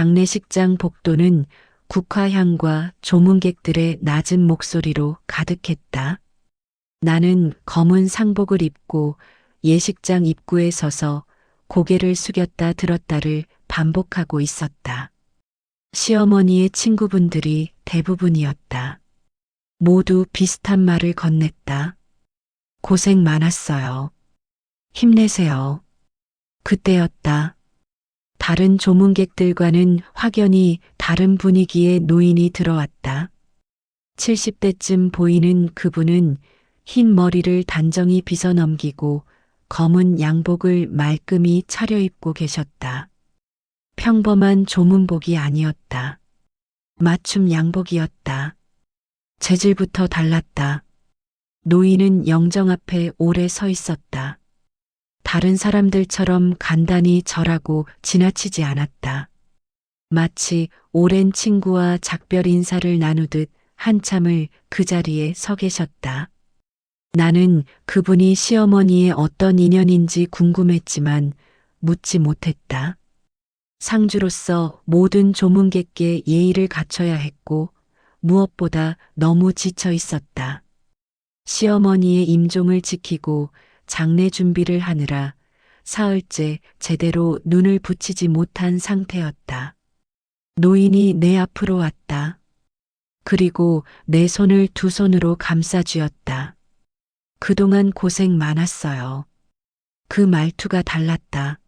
장례식장 복도는 국화향과 조문객들의 낮은 목소리로 가득했다. 나는 검은 상복을 입고 예식장 입구에 서서 고개를 숙였다 들었다를 반복하고 있었다. 시어머니의 친구분들이 대부분이었다. 모두 비슷한 말을 건넸다. 고생 많았어요. 힘내세요. 그때였다. 다른 조문객들과는 확연히 다른 분위기의 노인이 들어왔다. 70대쯤 보이는 그분은 흰 머리를 단정히 빗어 넘기고 검은 양복을 말끔히 차려입고 계셨다. 평범한 조문복이 아니었다. 맞춤 양복이었다. 재질부터 달랐다. 노인은 영정 앞에 오래 서 있었다. 다른 사람들처럼 간단히 절하고 지나치지 않았다. 마치 오랜 친구와 작별 인사를 나누듯 한참을 그 자리에 서 계셨다. 나는 그분이 시어머니의 어떤 인연인지 궁금했지만 묻지 못했다. 상주로서 모든 조문객께 예의를 갖춰야 했고 무엇보다 너무 지쳐 있었다. 시어머니의 임종을 지키고 장례 준비를 하느라 사흘째 제대로 눈을 붙이지 못한 상태였다. 노인이 내 앞으로 왔다. 그리고 내 손을 두 손으로 감싸 쥐었다. 그동안 고생 많았어요. 그 말투가 달랐다.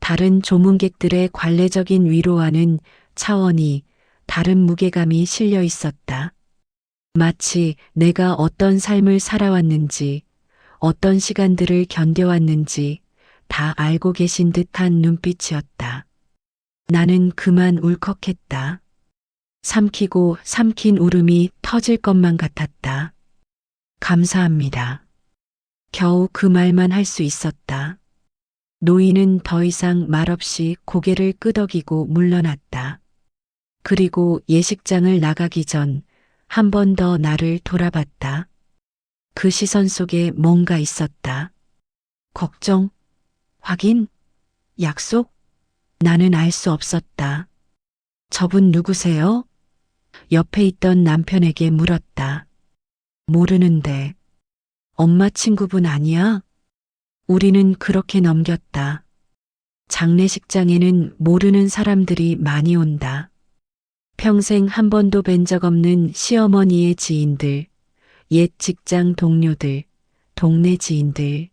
다른 조문객들의 관례적인 위로와는 차원이 다른 무게감이 실려 있었다. 마치 내가 어떤 삶을 살아왔는지, 어떤 시간들을 견뎌왔는지 다 알고 계신 듯한 눈빛이었다. 나는 그만 울컥했다. 삼키고 삼킨 울음이 터질 것만 같았다. 감사합니다. 겨우 그 말만 할 수 있었다. 노인은 더 이상 말없이 고개를 끄덕이고 물러났다. 그리고 예식장을 나가기 전 한 번 더 나를 돌아봤다. 그 시선 속에 뭔가 있었다. 걱정? 확인? 약속? 나는 알 수 없었다. 저분 누구세요? 옆에 있던 남편에게 물었다. 모르는데. 엄마 친구분 아니야? 우리는 그렇게 넘겼다. 장례식장에는 모르는 사람들이 많이 온다. 평생 한 번도 뵌 적 없는 시어머니의 지인들, 옛 직장 동료들, 동네 지인들.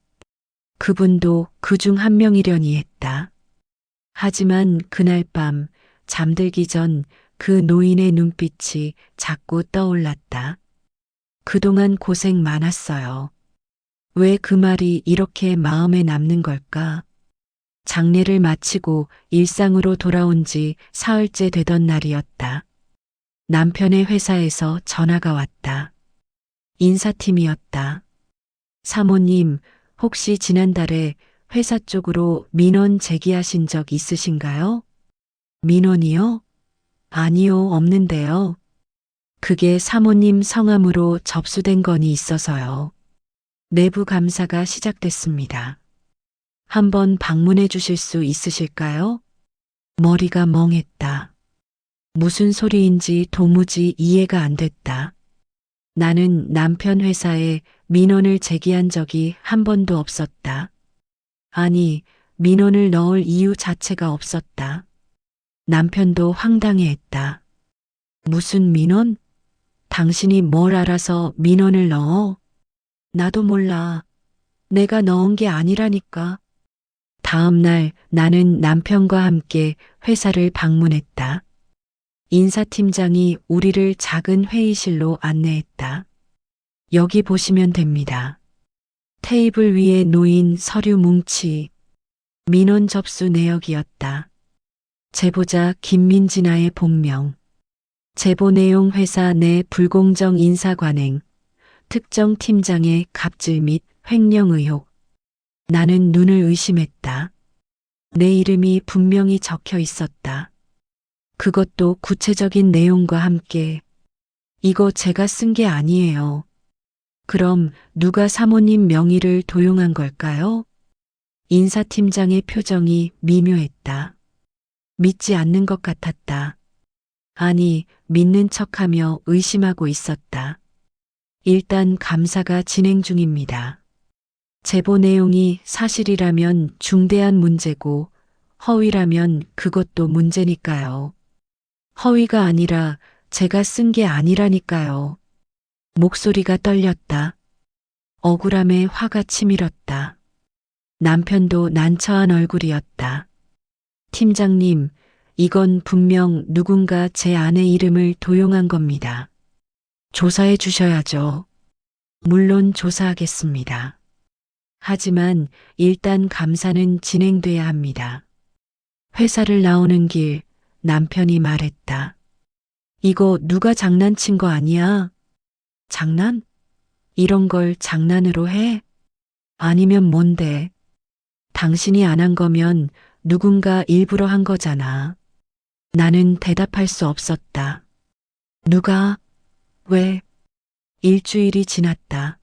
그분도 그 중 한 명이려니 했다. 하지만 그날 밤 잠들기 전 그 노인의 눈빛이 자꾸 떠올랐다. 그동안 고생 많았어요. 왜 그 말이 이렇게 마음에 남는 걸까? 장례를 마치고 일상으로 돌아온 지 사흘째 되던 날이었다. 남편의 회사에서 전화가 왔다. 인사팀이었다. 사모님, 혹시 지난달에 회사 쪽으로 민원 제기하신 적 있으신가요? 민원이요? 아니요, 없는데요. 그게 사모님 성함으로 접수된 건이 있어서요. 내부 감사가 시작됐습니다. 한번 방문해 주실 수 있으실까요? 머리가 멍했다. 무슨 소리인지 도무지 이해가 안 됐다. 나는 남편 회사에 민원을 제기한 적이 한 번도 없었다. 아니, 민원을 넣을 이유 자체가 없었다. 남편도 황당해했다. 무슨 민원? 당신이 뭘 알아서 민원을 넣어? 나도 몰라. 내가 넣은 게 아니라니까. 다음 날 나는 남편과 함께 회사를 방문했다. 인사팀장이 우리를 작은 회의실로 안내했다. 여기 보시면 됩니다. 테이블 위에 놓인 서류 뭉치, 민원 접수 내역이었다. 제보자 김민진아의 본명, 제보 내용 회사 내 불공정 인사 관행, 특정 팀장의 갑질 및 횡령 의혹. 나는 눈을 의심했다. 내 이름이 분명히 적혀 있었다. 그것도 구체적인 내용과 함께. 이거 제가 쓴 게 아니에요. 그럼 누가 사모님 명의를 도용한 걸까요? 인사팀장의 표정이 미묘했다. 믿지 않는 것 같았다. 아니, 믿는 척하며 의심하고 있었다. 일단 감사가 진행 중입니다. 제보 내용이 사실이라면 중대한 문제고 허위라면 그것도 문제니까요. 허위가 아니라 제가 쓴 게 아니라니까요. 목소리가 떨렸다. 억울함에 화가 치밀었다. 남편도 난처한 얼굴이었다. 팀장님, 이건 분명 누군가 제 아내 이름을 도용한 겁니다. 조사해 주셔야죠. 물론 조사하겠습니다. 하지만 일단 감사는 진행돼야 합니다. 회사를 나오는 길 남편이 말했다. 이거 누가 장난친 거 아니야? 장난? 이런 걸 장난으로 해? 아니면 뭔데? 당신이 안 한 거면 누군가 일부러 한 거잖아. 나는 대답할 수 없었다. 누가? 왜? 일주일이 지났다.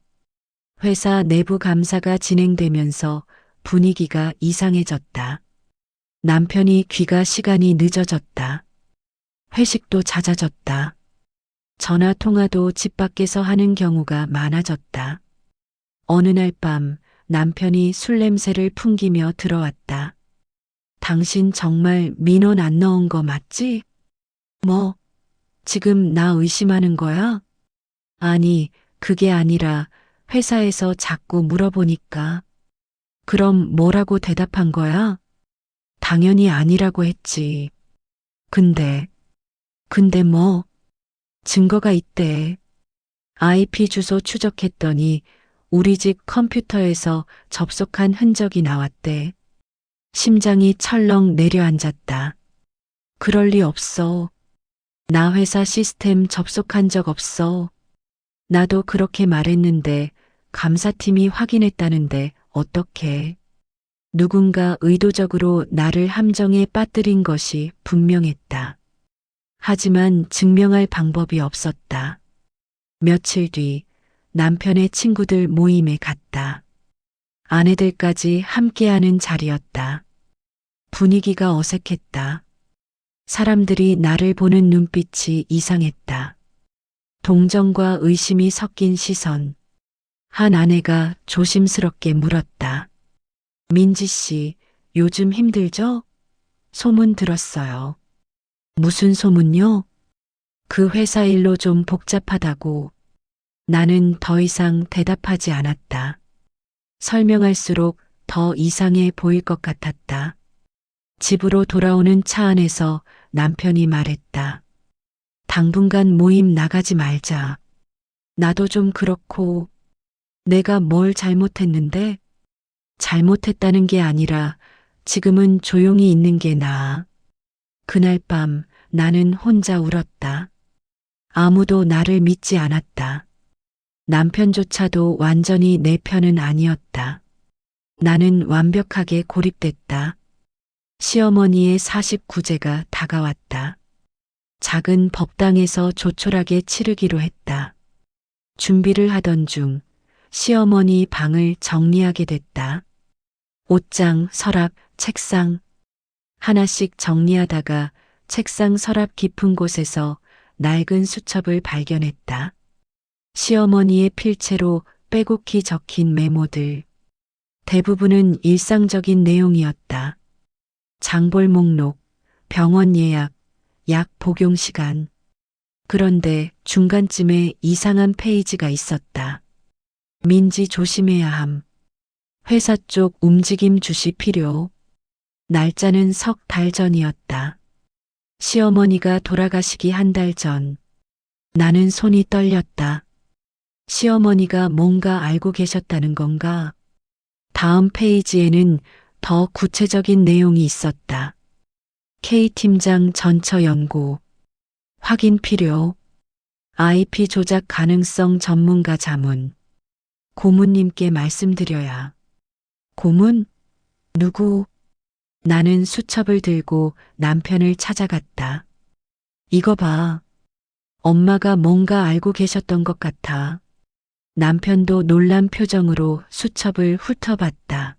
회사 내부 감사가 진행되면서 분위기가 이상해졌다. 남편이 귀가 시간이 늦어졌다. 회식도 잦아졌다. 전화 통화도 집 밖에서 하는 경우가 많아졌다. 어느 날 밤 남편이 술 냄새를 풍기며 들어왔다. 당신 정말 민원 안 넣은 거 맞지? 뭐, 지금 나 의심하는 거야? 아니, 그게 아니라 회사에서 자꾸 물어보니까. 그럼 뭐라고 대답한 거야? 당연히 아니라고 했지. 근데, 근데 뭐, 증거가 있대. IP 주소 추적했더니 우리 집 컴퓨터에서 접속한 흔적이 나왔대. 심장이 철렁 내려앉았다. 그럴 리 없어. 나 회사 시스템 접속한 적 없어. 나도 그렇게 말했는데 감사팀이 확인했다는데 어떻게? 누군가 의도적으로 나를 함정에 빠뜨린 것이 분명했다. 하지만 증명할 방법이 없었다. 며칠 뒤 남편의 친구들 모임에 갔다. 아내들까지 함께하는 자리였다. 분위기가 어색했다. 사람들이 나를 보는 눈빛이 이상했다. 동정과 의심이 섞인 시선. 한 아내가 조심스럽게 물었다. 민지 씨, 요즘 힘들죠? 소문 들었어요. 무슨 소문요? 그 회사 일로 좀 복잡하다고. 나는 더 이상 대답하지 않았다. 설명할수록 더 이상해 보일 것 같았다. 집으로 돌아오는 차 안에서 남편이 말했다. 당분간 모임 나가지 말자. 나도 좀 그렇고, 내가 뭘 잘못했는데? 잘못했다는 게 아니라 지금은 조용히 있는 게 나아. 그날 밤 나는 혼자 울었다. 아무도 나를 믿지 않았다. 남편조차도 완전히 내 편은 아니었다. 나는 완벽하게 고립됐다. 시어머니의 49제가 다가왔다. 작은 법당에서 조촐하게 치르기로 했다. 준비를 하던 중 시어머니 방을 정리하게 됐다. 옷장, 서랍, 책상. 하나씩 정리하다가 책상 서랍 깊은 곳에서 낡은 수첩을 발견했다. 시어머니의 필체로 빼곡히 적힌 메모들. 대부분은 일상적인 내용이었다. 장볼 목록, 병원 예약, 약 복용 시간. 그런데 중간쯤에 이상한 페이지가 있었다. 민지 조심해야 함. 회사 쪽 움직임 주시 필요. 날짜는 석 달 전이었다. 시어머니가 돌아가시기 한 달 전. 나는 손이 떨렸다. 시어머니가 뭔가 알고 계셨다는 건가? 다음 페이지에는 더 구체적인 내용이 있었다. K팀장 전처 연구. 확인 필요. IP 조작 가능성 전문가 자문. 고문님께 말씀드려야. 고문? 누구? 나는 수첩을 들고 남편을 찾아갔다. 이거 봐. 엄마가 뭔가 알고 계셨던 것 같아. 남편도 놀란 표정으로 수첩을 훑어봤다.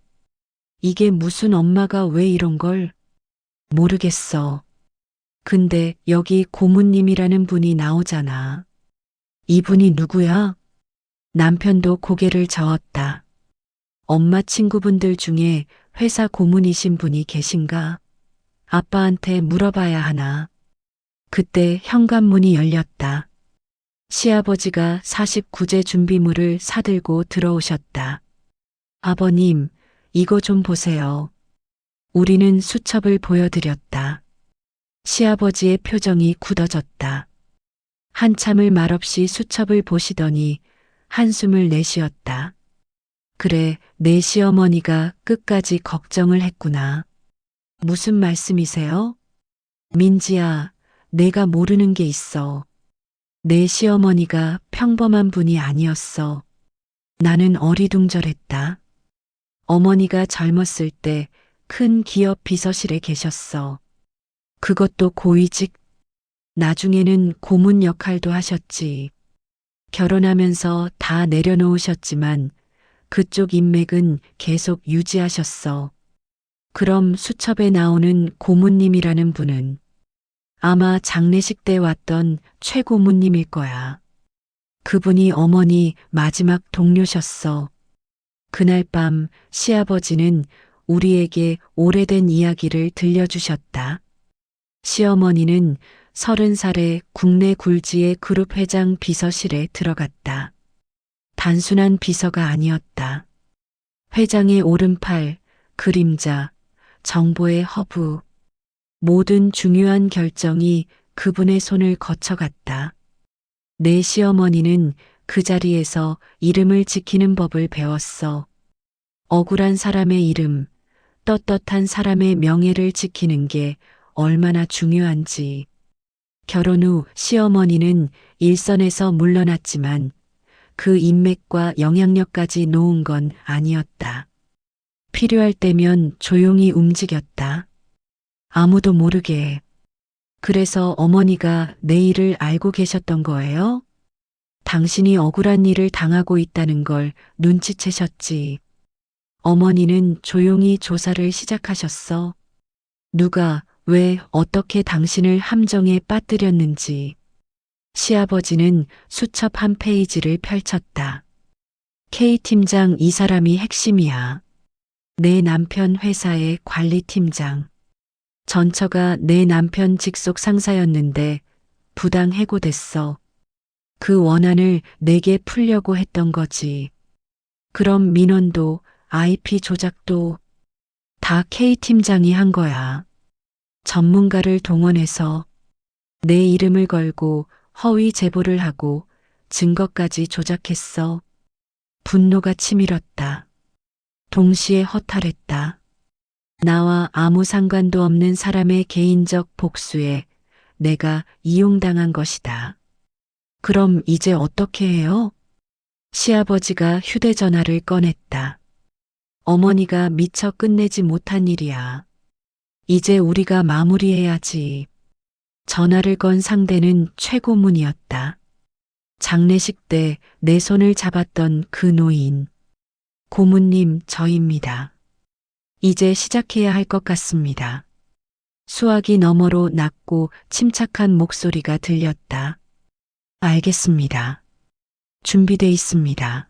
이게 무슨 엄마가 왜 이런 걸? 모르겠어. 근데 여기 고문님이라는 분이 나오잖아. 이분이 누구야? 남편도 고개를 저었다. 엄마 친구분들 중에 회사 고문이신 분이 계신가? 아빠한테 물어봐야 하나. 그때 현관문이 열렸다. 시아버지가 49제 준비물을 사들고 들어오셨다. 아버님, 이거 좀 보세요. 우리는 수첩을 보여드렸다. 시아버지의 표정이 굳어졌다. 한참을 말없이 수첩을 보시더니 한숨을 내쉬었다. 그래, 내 시어머니가 끝까지 걱정을 했구나. 무슨 말씀이세요? 민지야, 내가 모르는 게 있어. 내 시어머니가 평범한 분이 아니었어. 나는 어리둥절했다. 어머니가 젊었을 때 큰 기업 비서실에 계셨어. 그것도 고위직. 나중에는 고문 역할도 하셨지. 결혼하면서 다 내려놓으셨지만 그쪽 인맥은 계속 유지하셨어. 그럼 수첩에 나오는 고문님이라는 분은 아마 장례식 때 왔던 최고문님일 거야. 그분이 어머니 마지막 동료셨어. 그날 밤 시아버지는 우리에게 오래된 이야기를 들려주셨다. 시어머니는 서른 살에 국내 굴지의 그룹 회장 비서실에 들어갔다. 단순한 비서가 아니었다. 회장의 오른팔, 그림자, 정보의 허브, 모든 중요한 결정이 그분의 손을 거쳐갔다. 내 시어머니는 그 자리에서 이름을 지키는 법을 배웠어. 억울한 사람의 이름, 떳떳한 사람의 명예를 지키는 게 얼마나 중요한지. 결혼 후 시어머니는 일선에서 물러났지만 그 인맥과 영향력까지 놓은 건 아니었다. 필요할 때면 조용히 움직였다. 아무도 모르게. 그래서 어머니가 내 일을 알고 계셨던 거예요? 당신이 억울한 일을 당하고 있다는 걸 눈치채셨지. 어머니는 조용히 조사를 시작하셨어. 누가, 왜, 어떻게 당신을 함정에 빠뜨렸는지. 시아버지는 수첩 한 페이지를 펼쳤다. K팀장 이 사람이 핵심이야. 내 남편 회사의 관리팀장. 전처가 내 남편 직속 상사였는데 부당 해고됐어. 그 원한을 내게 풀려고 했던 거지. 그럼 민원도 IP 조작도 다 K팀장이 한 거야. 전문가를 동원해서 내 이름을 걸고 허위 제보를 하고 증거까지 조작했어. 분노가 치밀었다. 동시에 허탈했다. 나와 아무 상관도 없는 사람의 개인적 복수에 내가 이용당한 것이다. 그럼 이제 어떻게 해요? 시아버지가 휴대전화를 꺼냈다. 어머니가 미처 끝내지 못한 일이야. 이제 우리가 마무리해야지. 전화를 건 상대는 최고문이었다. 장례식 때 내 손을 잡았던 그 노인. 고문님 저입니다. 이제 시작해야 할 것 같습니다. 수화기 너머로 낮고 침착한 목소리가 들렸다. 알겠습니다. 준비돼 있습니다.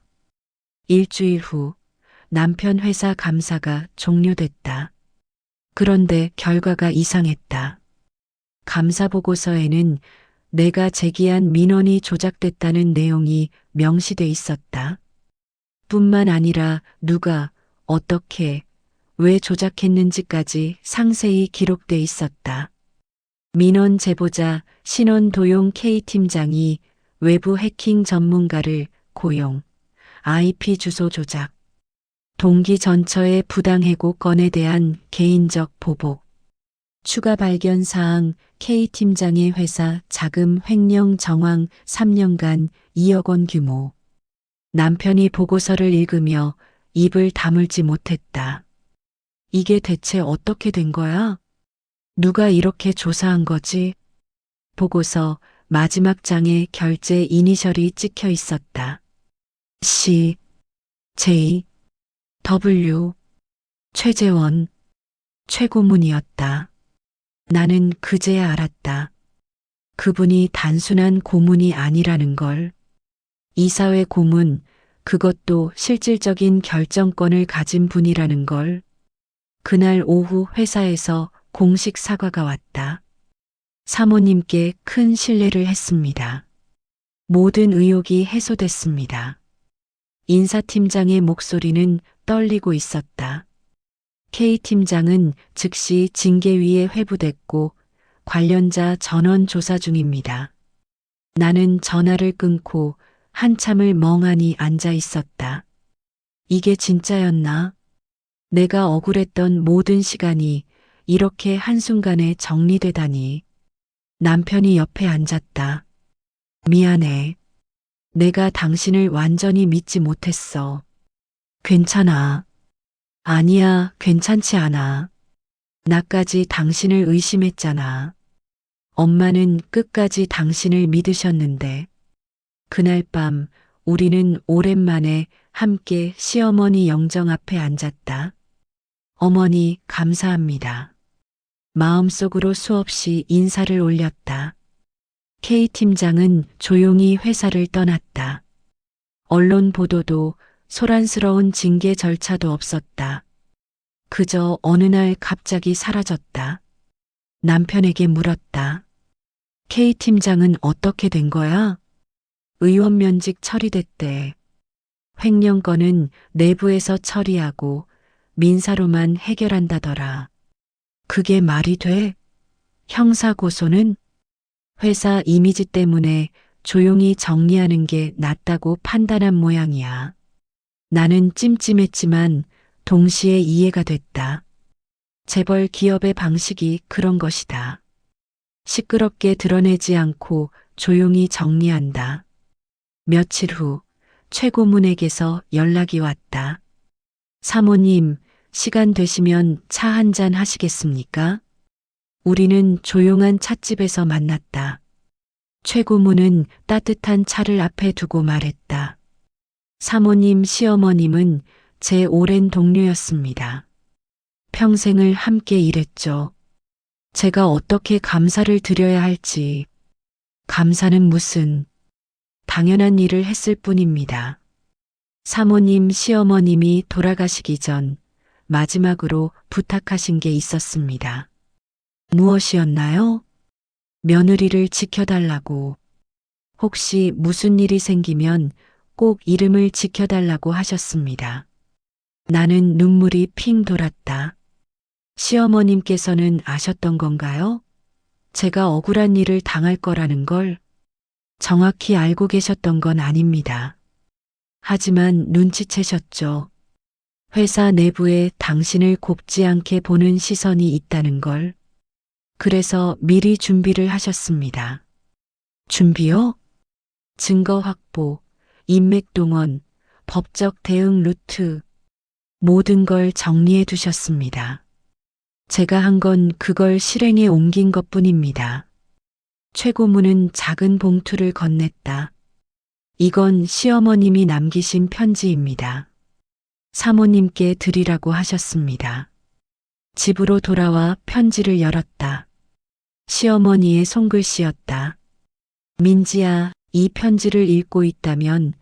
일주일 후 남편 회사 감사가 종료됐다. 그런데 결과가 이상했다. 감사 보고서에는 내가 제기한 민원이 조작됐다는 내용이 명시돼 있었다. 뿐만 아니라 누가 어떻게 왜 조작했는지까지 상세히 기록돼 있었다. 민원 제보자 신원 도용 K팀장이 외부 해킹 전문가를 고용, IP 주소 조작, 동기 전처의 부당해고 건에 대한 개인적 보복, 추가 발견 사항 K팀장의 회사 자금 횡령 정황 3년간 2억 원 규모. 남편이 보고서를 읽으며 입을 다물지 못했다. 이게 대체 어떻게 된 거야? 누가 이렇게 조사한 거지? 보고서 마지막 장에 결제 이니셜이 찍혀 있었다. C, J, W, 최재원, 최고문이었다. 나는 그제야 알았다. 그분이 단순한 고문이 아니라는 걸. 이사회 고문, 그것도 실질적인 결정권을 가진 분이라는 걸. 그날 오후 회사에서 공식 사과가 왔다. 사모님께 큰 신뢰를 했습니다. 모든 의혹이 해소됐습니다. 인사팀장의 목소리는 떨리고 있었다. K팀장은 즉시 징계위에 회부됐고 관련자 전원 조사 중입니다. 나는 전화를 끊고 한참을 멍하니 앉아 있었다. 이게 진짜였나? 내가 억울했던 모든 시간이 이렇게 한순간에 정리되다니. 남편이 옆에 앉았다. 미안해. 내가 당신을 완전히 믿지 못했어. 괜찮아. 아니야, 괜찮지 않아. 나까지 당신을 의심했잖아. 엄마는 끝까지 당신을 믿으셨는데. 그날 밤 우리는 오랜만에 함께 시어머니 영정 앞에 앉았다. 어머니, 감사합니다. 마음속으로 수없이 인사를 올렸다. K팀장은 조용히 회사를 떠났다. 언론 보도도 소란스러운 징계 절차도 없었다. 그저 어느 날 갑자기 사라졌다. 남편에게 물었다. K팀장은 어떻게 된 거야? 의원 면직 처리됐대. 횡령건은 내부에서 처리하고 민사로만 해결한다더라. 그게 말이 돼? 형사 고소는 회사 이미지 때문에 조용히 정리하는 게 낫다고 판단한 모양이야. 나는 찜찜했지만 동시에 이해가 됐다. 재벌 기업의 방식이 그런 것이다. 시끄럽게 드러내지 않고 조용히 정리한다. 며칠 후 최고문에게서 연락이 왔다. 사모님, 시간 되시면 차 한 잔 하시겠습니까? 우리는 조용한 찻집에서 만났다. 최고문은 따뜻한 차를 앞에 두고 말했다. 사모님, 시어머님은 제 오랜 동료였습니다. 평생을 함께 일했죠. 제가 어떻게 감사를 드려야 할지. 감사는 무슨 당연한 일을 했을 뿐입니다. 사모님, 시어머님이 돌아가시기 전 마지막으로 부탁하신 게 있었습니다. 무엇이었나요? 며느리를 지켜달라고. 혹시 무슨 일이 생기면 꼭 이름을 지켜달라고 하셨습니다. 나는 눈물이 핑 돌았다. 시어머님께서는 아셨던 건가요? 제가 억울한 일을 당할 거라는 걸 정확히 알고 계셨던 건 아닙니다. 하지만 눈치채셨죠. 회사 내부에 당신을 곱지 않게 보는 시선이 있다는 걸. 그래서 미리 준비를 하셨습니다. 준비요? 증거 확보, 인맥 동원, 법적 대응 루트, 모든 걸 정리해 두셨습니다. 제가 한 건 그걸 실행에 옮긴 것 뿐입니다. 최고문은 작은 봉투를 건넸다. 이건 시어머님이 남기신 편지입니다. 사모님께 드리라고 하셨습니다. 집으로 돌아와 편지를 열었다. 시어머니의 손글씨였다. 민지야, 이 편지를 읽고 있다면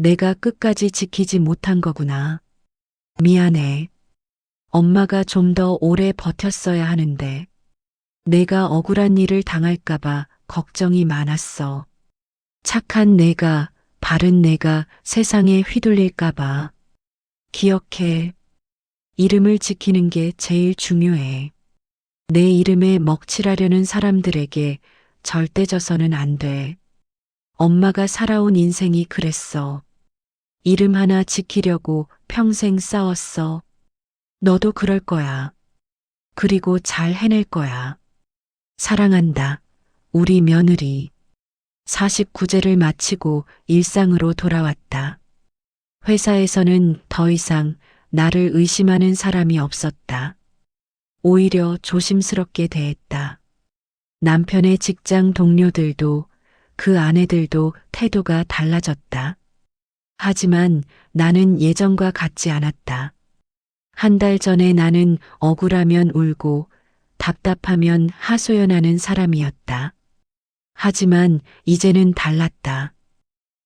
내가 끝까지 지키지 못한 거구나. 미안해. 엄마가 좀 더 오래 버텼어야 하는데 내가 억울한 일을 당할까봐 걱정이 많았어. 착한 내가, 바른 내가 세상에 휘둘릴까봐. 기억해. 이름을 지키는 게 제일 중요해. 내 이름에 먹칠하려는 사람들에게 절대 져서는 안 돼. 엄마가 살아온 인생이 그랬어. 이름 하나 지키려고 평생 싸웠어. 너도 그럴 거야. 그리고 잘 해낼 거야. 사랑한다. 우리 며느리. 49제를 마치고 일상으로 돌아왔다. 회사에서는 더 이상 나를 의심하는 사람이 없었다. 오히려 조심스럽게 대했다. 남편의 직장 동료들도 그 아내들도 태도가 달라졌다. 하지만 나는 예전과 같지 않았다. 한 달 전에 나는 억울하면 울고 답답하면 하소연하는 사람이었다. 하지만 이제는 달랐다.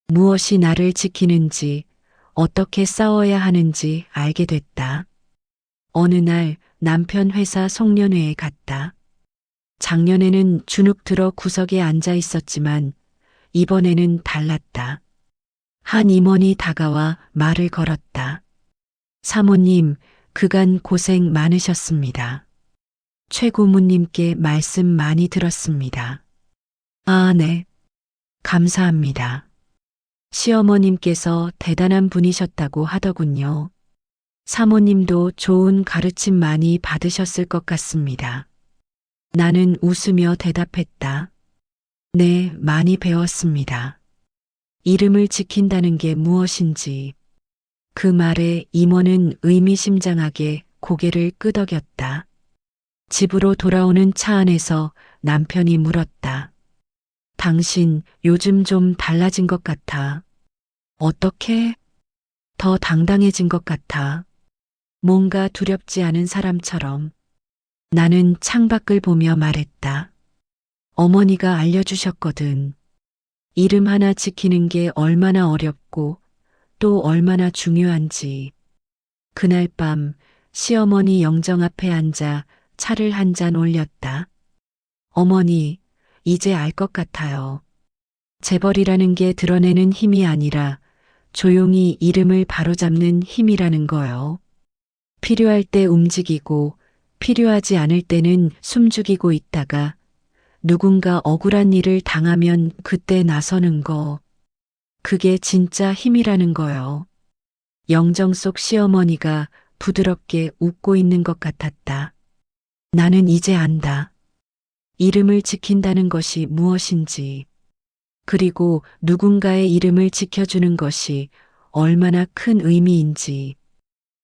무엇이 나를 지키는지, 어떻게 싸워야 하는지 알게 됐다. 어느 날 남편 회사 송년회에 갔다. 작년에는 주눅 들어 구석에 앉아 있었지만 이번에는 달랐다. 한 임원이 다가와 말을 걸었다. 사모님, 그간 고생 많으셨습니다. 최 고문님께 말씀 많이 들었습니다. 아, 네. 감사합니다. 시어머님께서 대단한 분이셨다고 하더군요. 사모님도 좋은 가르침 많이 받으셨을 것 같습니다. 나는 웃으며 대답했다. 네, 많이 배웠습니다. 이름을 지킨다는 게 무엇인지. 그 말에 임원은 의미심장하게 고개를 끄덕였다. 집으로 돌아오는 차 안에서 남편이 물었다. 당신 요즘 좀 달라진 것 같아. 어떻게? 더 당당해진 것 같아. 뭔가 두렵지 않은 사람처럼. 나는 창밖을 보며 말했다. 어머니가 알려주셨거든. 이름 하나 지키는 게 얼마나 어렵고 또 얼마나 중요한지. 그날 밤 시어머니 영정 앞에 앉아 차를 한 잔 올렸다. 어머니, 이제 알 것 같아요. 재벌이라는 게 드러내는 힘이 아니라 조용히 이름을 바로잡는 힘이라는 거요. 필요할 때 움직이고 필요하지 않을 때는 숨죽이고 있다가 누군가 억울한 일을 당하면 그때 나서는 거. 그게 진짜 힘이라는 거요. 영정 속 시어머니가 부드럽게 웃고 있는 것 같았다. 나는 이제 안다. 이름을 지킨다는 것이 무엇인지, 그리고 누군가의 이름을 지켜주는 것이 얼마나 큰 의미인지.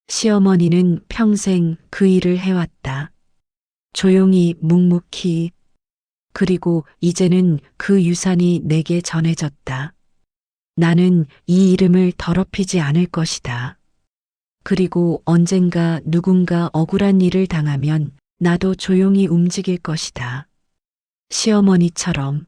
시어머니는 평생 그 일을 해왔다. 조용히 묵묵히. 그리고 이제는 그 유산이 내게 전해졌다. 나는 이 이름을 더럽히지 않을 것이다. 그리고 언젠가 누군가 억울한 일을 당하면 나도 조용히 움직일 것이다. 시어머니처럼